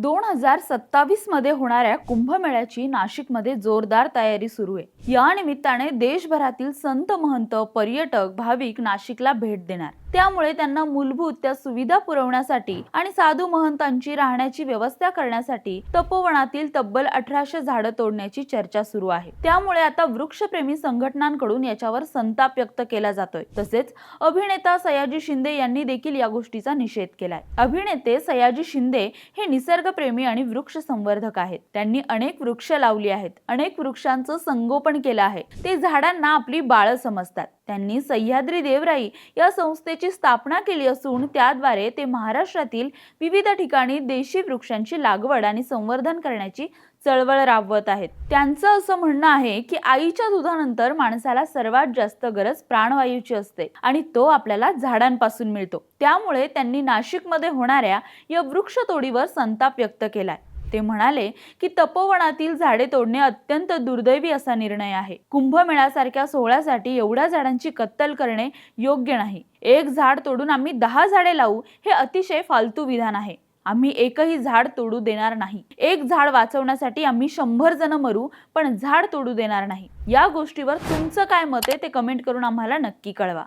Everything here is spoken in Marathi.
दोन हजार सत्तावीसमध्ये होणाऱ्या कुंभमेळ्याची नाशिकमध्ये जोरदार तयारी सुरू आहे. या निमित्ताने देशभरातील संत महंत पर्यटक भाविक नाशिकला भेट देणार. त्यामुळे त्यांना मूलभूत त्या सुविधा पुरवण्यासाठी आणि साधू महंतांची राहण्याची व्यवस्था करण्यासाठी तपोवनातील तब्बल अठराशे झाडं तोडण्याची चर्चा सुरू आहे. त्यामुळे आता वृक्षप्रेमी संघटनांकडून याच्यावर संताप व्यक्त केला जातोय. तसेच अभिनेता सयाजी शिंदे यांनी देखील या गोष्टीचा निषेध केलाय. अभिनेते सयाजी शिंदे हे निसर्ग निसर्गप्रेमी आणि वृक्ष संवर्धक आहेत. त्यांनी अनेक वृक्ष लावली आहेत. अनेक वृक्षांचं संगोपन केलं आहे. ते झाडांना आपली बाळं समजतात. त्यांनी सह्याद्री देवराई या संस्थेची स्थापना केली असून त्याद्वारे ते महाराष्ट्रातील विविध ठिकाणी देशी वृक्षांची लागवड आणि संवर्धन करण्याची चळवळ राबवत आहेत. त्यांचं असं म्हणणं आहे की आईच्या दुधानंतर माणसाला सर्वात जास्त गरज प्राणवायूची असते आणि तो आपल्याला झाडांपासून मिळतो. त्यामुळे त्यांनी नाशिकमध्ये होणाऱ्या या वृक्षतोडीवर संताप व्यक्त केलाय. ते म्हणाले की तपोवनातील झाडे तोडणे अत्यंत दुर्दैवी असा निर्णय आहे. कुंभमेळासारख्या सोहळ्यासाठी एवढ्या झाडांची कत्तल करणे योग्य नाही. एक झाड तोडून आम्ही दहा झाडे लावू हे अतिशय फालतू विधान आहे. आम्ही एकही झाड तोडू देणार नाही. एक झाड वाचवण्यासाठी आम्ही शंभर जण मरू पण झाड तोडू देणार नाही. या गोष्टीवर तुमचं काय मत आहे ते कमेंट करून आम्हाला नक्की कळवा.